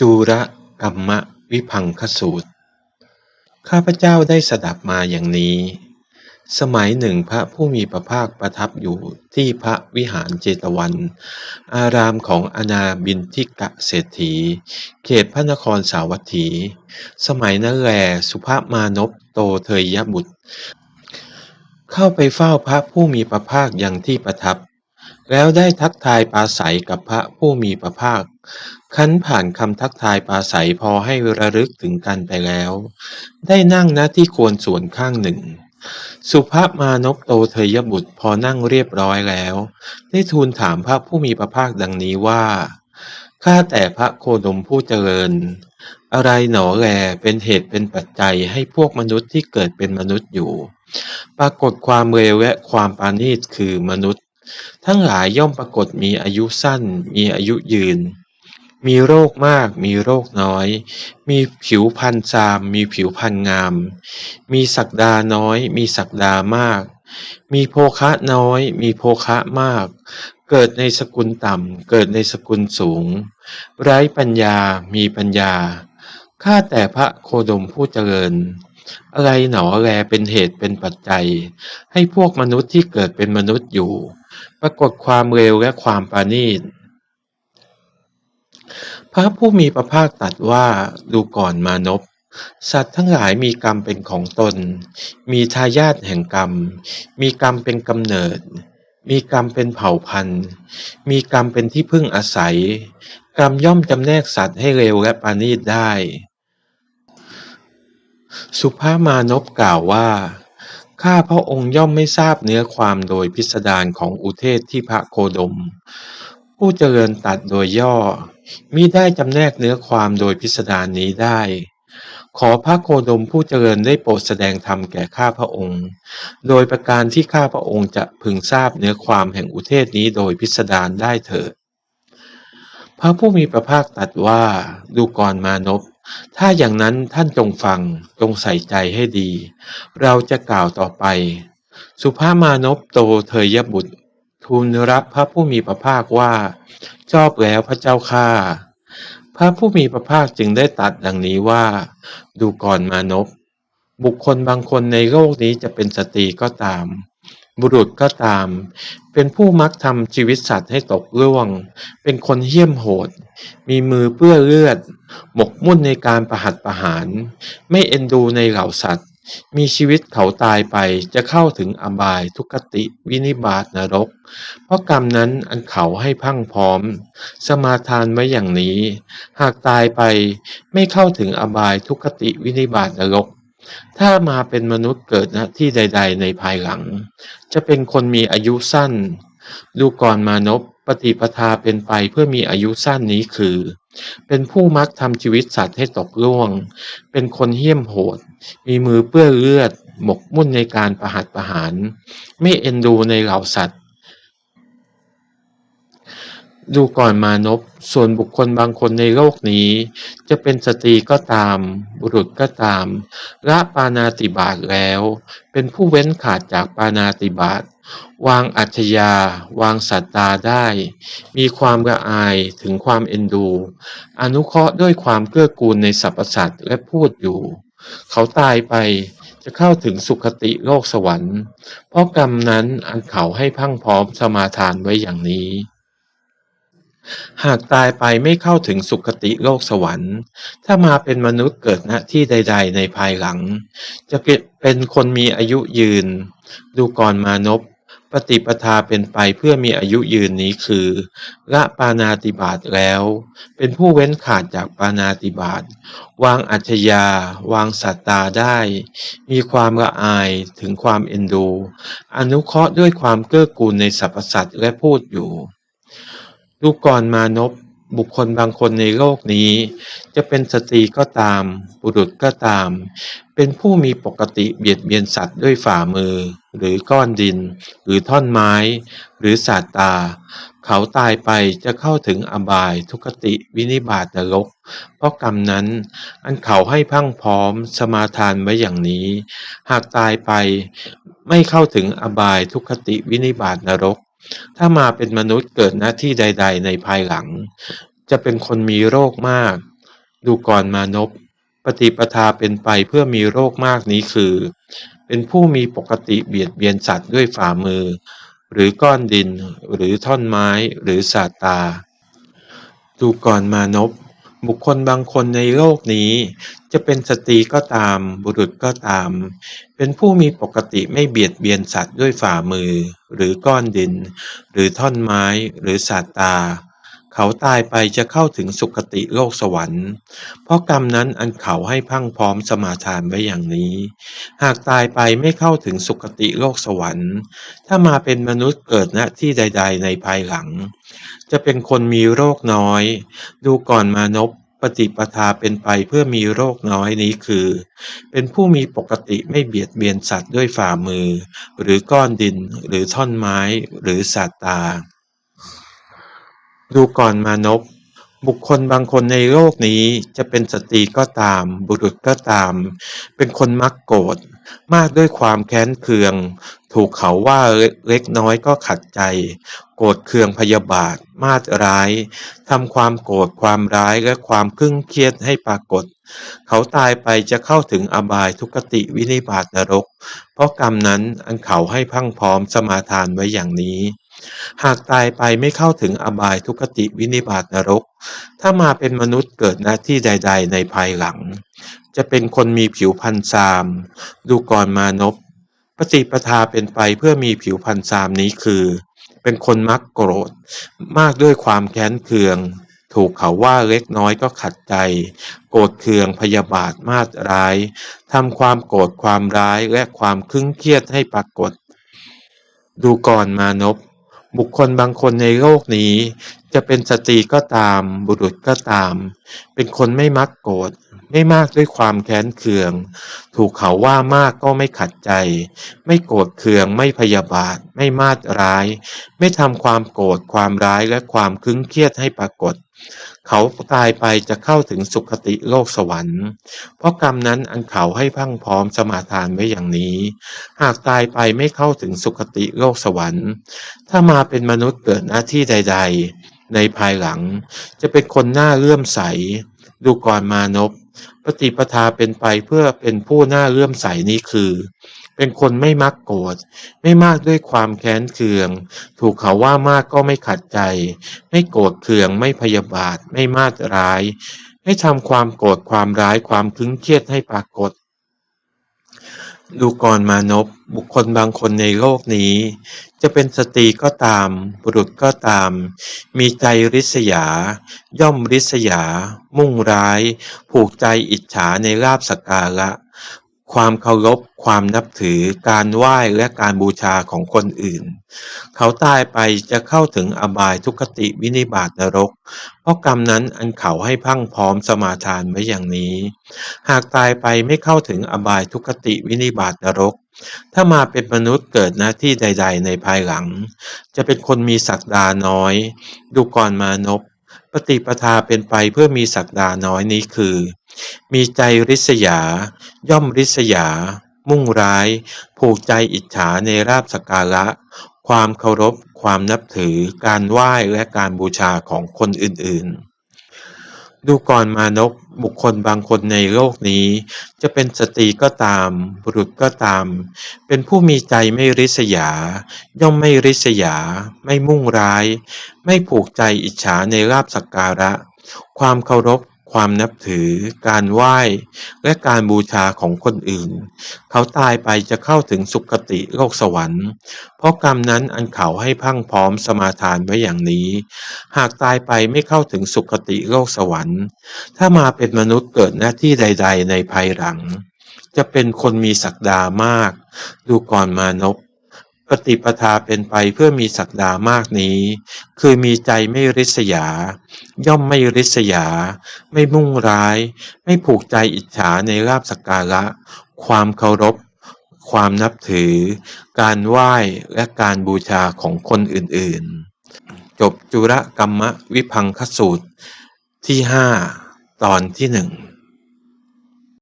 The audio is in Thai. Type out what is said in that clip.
จูระกัมมะวิพังคสูตร ข้าพเจ้าได้สดับมาอย่างนี้ สมัยหนึ่งพระผู้มีพระภาคประทับอยู่ที่พระวิหารเจตวัน อารามของอนาบินทิกะเศรษฐี เขตพระนครสาวัตถี สมัยนั้นแลสุภมานพโตเทยยบุตร เข้าไปเฝ้าพระผู้มีพระภาคอย่างที่ประทับ แล้วได้ทักทายปราศัยกับพระผู้มีพระภาค คันผ่านคำทักทายปราศัยพอให้ระลึกถึงกันไปแล้ว ได้นั่งณที่ควรส่วนข้างหนึ่ง สุภมานพโตเทยบุตรพอนั่งเรียบร้อยแล้ว ได้ทูลถามพระผู้มีพระภาคดังนี้ว่า ข้าแต่พระโคดมผู้เจริญ อะไรหนอแลเป็นเหตุเป็นปัจจัยให้พวกมนุษย์ที่เกิดเป็นมนุษย์อยู่ ปรากฏความเร็วและความปาณีตคือมนุษย์ ทั้งหลายย่อมปรากฏมีอายุสั้น มีอายุยืน มีโรคมาก มีโรคน้อย มีผิวพรรณซาม มีผิวพรรณงาม มีศักดาน้อย มีศักดามาก มีโภคะน้อย มีโภคะมาก เกิดในสกุลต่ำ เกิดในสกุลสูง ไร้ปัญญา มีปัญญา ข้าแต่พระโคดมผู้เจริญอะไรหนอแลเป็นเหตุเป็นปัจจัย ให้พวกมนุษย์ที่เกิดเป็นมนุษย์อยู่ ปรากฏความเร็วและความปราณีต พระผู้มีพระภาคตรัสว่าดูก่อนมานพสัตว์ทั้งหลายมีกรรมเป็นของตน มีทายาทแห่งกรรม มีกรรมเป็นกำเนิด มีกรรมเป็นเผ่าพันธุ์ มีกรรมเป็นที่พึ่งอาศัย กรรมย่อมจำแนกสัตว์ให้เร็วและปาณีตได้ สุภามานพกล่าวว่า ข้าพระองค์ย่อมไม่ทราบเนื้อความโดยพิสดารของอุเทศที่พระโคดม ผู้เจริญตัดโดยย่อมิได้จำแนกเนื้อความโดยพิสดารนี้ได้ ขอพระโคดมผู้เจริญได้โปรดแสดงธรรมแก่ข้าพระองค์ โดยประการที่ข้าพระองค์จะพึงทราบเนื้อความแห่งอุเทศนี้โดยพิสดารได้เถิด พระผู้มีพระภาคตรัสว่าดูก่อนมานพ ถ้าอย่างนั้นท่านจงฟังจงใส่ใจให้ดี เราจะกล่าวต่อไป สุภามานพโตเทยบุตร ทูลรับพระผู้มีพระภาคว่า ชอบแล้วพระเจ้าข้าพระผู้มีพระภาคจึงได้ตรัสดังนี้ว่า ดูก่อนมานพบุคคลบางคนในโลกนี้จะเป็นสตรีก็ตาม บุรุษก็ตาม เป็นผู้มักทำชีวิตสัตว์ให้ตกล่วง เป็นคนเหี้ยมโหด มีมือเปื้อนเลือด หมกมุ่นในการประหัตประหาร ไม่เอ็นดูในเหล่าสัตว์ มีชีวิตเขาตายไปจะเข้าถึงอบายทุกติวินิบาตนรก เพราะกรรมนั้นอันเขาให้พังพร้อม สมาทานไว้อย่างนี้ หากตายไปไม่เข้าถึงอบายทุกติวินิบาตนรก ถ้ามาเป็นมนุษย์เกิดณที่ใด ๆ ในภายหลัง จะเป็นคนมีอายุสั้น ดูก่อนมานพปฏิปทาเป็นไปเพื่อมีอายุสั้นนี้คือ เป็นผู้มักทำชีวิตสัตว์ให้ตกล่วง เป็นคนเหี้ยมโหด มีมือเปื้อนเลือด หมกมุ่นในการประหัตประหาร ไม่เอ็นดูในเหล่าสัตว์ ดูก่อนมานพส่วนบุคคลบางคนในโลกนี้ จะเป็นสตรีก็ตาม บุรุษก็ตามละปานาติบาตแล้ว เป็นผู้เว้นขาดจากปานาติบาตวางอัจฉยาวางสัตตาได้ มีความละอายถึงความเอ็นดู อนุเคราะห์ด้วยความเกื้อกูลในสรรพสัตว์และพูดอยู่ เขาตายไปจะเข้าถึงสุคติโลกสวรรค์ เพราะกรรมนั้นอันเขาให้พังพร้อมสมาทานไว้อย่างนี้ หากตายไปไม่เข้าถึงสุคติโลกสวรรค์ ถ้ามาเป็นมนุษย์เกิดณที่ใด ๆ ในภายหลัง จะเป็นคนมีอายุยืน ดูก่อนมานพปฏิปทาเป็นไปเพื่อมีอายุยืนนี้คือละปานาติบาตแล้ว เป็นผู้เว้นขาดจากปานาติบาตวางอัจฉยา วางสัตตาได้ มีความละอายถึงความเอ็นดู อนุเคราะห์ด้วยความเกื้อกูลในสรรพสัตว์และพูดอยู่ ดูก่อนมานพบุคคลบางคนในโลกนี้ จะเป็นสตรีก็ตาม บุรุษก็ตาม เป็นผู้มีปกติเบียดเบียนสัตว์ด้วยฝ่ามือ หรือก้อนดิน หรือท่อนไม้ หรือสาตา เขาตายไปจะเข้าถึงอบายทุกติวินิบาตนรก เพราะกรรมนั้น อันเขาให้พังพร้อมสมาทานไว้อย่างนี้ หากตายไปไม่เข้าถึงอบายทุกติวินิบาตนรก ถ้ามาเป็นมนุษย์เกิดหน้าที่ใด ๆ ในภายหลัง จะเป็นคนมีโรคมาก ดูก่อนมานพปฏิปทาเป็นไปเพื่อมีโรคมากนี้คือ เป็นผู้มีปกติเบียดเบียนสัตว์ด้วยฝ่ามือ หรือก้อนดิน หรือท่อนไม้ หรือสาตา ดูก่อนมานพ บุคคลบางคนในโลกนี้ จะเป็นสตรีก็ตาม บุรุษก็ตาม เป็นผู้มีปกติไม่เบียดเบียนสัตว์ด้วยฝ่ามือ หรือก้อนดิน หรือท่อนไม้ หรือสาตา เขาตายไปจะเข้าถึงสุคติโลกสวรรค์ เพราะกรรมนั้นอันเขาให้พังพร้อมสมาทานไว้อย่างนี้ หากตายไปไม่เข้าถึงสุคติโลกสวรรค์ ถ้ามาเป็นมนุษย์เกิดณที่ใด ๆ ในภายหลัง จะเป็นคนมีโรคน้อย ดูก่อนมานพปฏิปทาเป็นไปเพื่อมีโรคน้อยนี้คือ เป็นผู้มีปกติไม่เบียดเบียนสัตว์ด้วยฝ่ามือ หรือก้อนดินหรือท่อนไม้หรือสาตา ดูก่อนมานพบุคคลบางคนในโลกนี้จะเป็นสตรีก็ตาม บุรุษก็ตาม เป็นคนมักโกรธมากด้วยความแค้นเคือง ถูกเขาว่าเล็กน้อยก็ขัดใจ โกรธเคืองพยาบาท มาดร้ายทำความโกรธความร้ายและความครึ่งเครียดให้ปรากฏ เขาตายไปจะเข้าถึงอบายทุกติวินิบาตนรก เพราะกรรมนั้นอันเขาให้พังพร้อมสมาทานไว้อย่างนี้ หากตายไปไม่เข้าถึงอบายทุกติวินิบาตนรก ถ้ามาเป็นมนุษย์เกิดหน้าที่ใด ๆ ในภายหลัง จะเป็นคนมีผิวพรรณซาม ดูก่อนมานพปฏิปทาเป็นไปเพื่อมีผิวพรรณซามนี้คือ เป็นคนมักโกรธ มากด้วยความแค้นเคือง ถูกเขาว่าเล็กน้อยก็ขัดใจ โกรธเคืองพยาบาทมาดร้ายทำความโกรธความร้ายและความครึ่งเครียดให้ปรากฏ ดูก่อนมานพ บุคคลบางคนในโลกนี้จะเป็นสตรีก็ตาม บุรุษก็ตาม เป็นคนไม่มักโกรธไม่มากด้วยความแค้นเคือง ถูกเขาว่ามากก็ไม่ขัดใจ ไม่โกรธเคืองไม่พยาบาท ไม่มาดร้าย ไม่ทำความโกรธความร้ายและความครึ้งเครียดให้ปรากฏ เขาตายไปจะเข้าถึงสุคติโลกสวรรค์ เพราะกรรมนั้นอันเขาให้พังพร้อมสมาทานไว้อย่างนี้ หากตายไปไม่เข้าถึงสุคติโลกสวรรค์ ถ้ามาเป็นมนุษย์เกิดหน้าที่ใด ๆในภายหลัง จะเป็นคนหน้าเลื่อมใส ดูก่อนมานพปฏิปทาเป็นไปเพื่อเป็นผู้หน้าเลื่อมใสนี้คือ เป็นคนไม่มักโกรธไม่มากด้วยความแค้นเคือง ถูกเขาว่ามากก็ไม่ขัดใจ ไม่โกรธเคืองไม่พยาบาท ไม่มาดร้าย ไม่ทำความโกรธความร้ายความคึงเครียดให้ปรากฏ ดูก่อนมานพบุคคลบางคนในโลกนี้ จะเป็นสตรีก็ตาม บุรุษก็ตาม มีใจริษยา ย่อมริษยา มุ่งร้าย ผูกใจอิจฉาในลาบสกการะ ความเคารพ ความนับถือ การไหว้และการบูชาของคนอื่น เขาตายไปจะเข้าถึงอบายทุกติวินิบาตนรก เพราะกรรมนั้นอันเขาให้พังพร้อมสมาทานไว้อย่างนี้ หากตายไปไม่เข้าถึงอบายทุกติวินิบาตนรก ถ้ามาเป็นมนุษย์เกิดหน้าที่ใด ๆ ในภายหลัง จะเป็นคนมีศักดาน้อย ดูก่อนมานพ ฏิปทาเป็นไปเพื่อมีศักดาน้อยนี้คือ มีใจริษยา ย่อมริษยา มุ่งร้าย ผูกใจอิจฉาในราบสักการะ ความเคารพ ความนับถือ การไหว้และการบูชาของคนอื่นๆ ดูก่อนมานกบุคคลบางคนในโลกนี้ จะเป็นสตรีก็ตาม บุรุษก็ตาม เป็นผู้มีใจไม่ริษยา ย่อมไม่ริษยา ไม่มุ่งร้าย ไม่ผูกใจอิจฉาในลาบสักการะ ความเคารพ ความนับถือ การไหว้ และการบูชาของคนอื่น เขาตายไปจะเข้าถึงสุคติโลกสวรรค์ เพราะกรรมนั้นอันเขาให้พังพร้อมสมาทานไว้อย่างนี้ หากตายไปไม่เข้าถึงสุคติโลกสวรรค์ ถ้ามาเป็นมนุษย์เกิดหน้าที่ใด ๆ ในภายหลัง จะเป็นคนมีศักดามาก ดูก่อนมานพ ปฏิปทาเป็นไปเพื่อมีศักดามากนี้ คือมีใจไม่ริษยา ย่อมไม่ริษยา ไม่มุ่งร้าย ไม่ผูกใจอิจฉาในลาภสักการะ ความเคารพ ความนับถือ การไหว้และการบูชาของคนอื่นๆ จบจุรกรรมวิพังคสูตรที่ห้าตอนที่หนึ่ง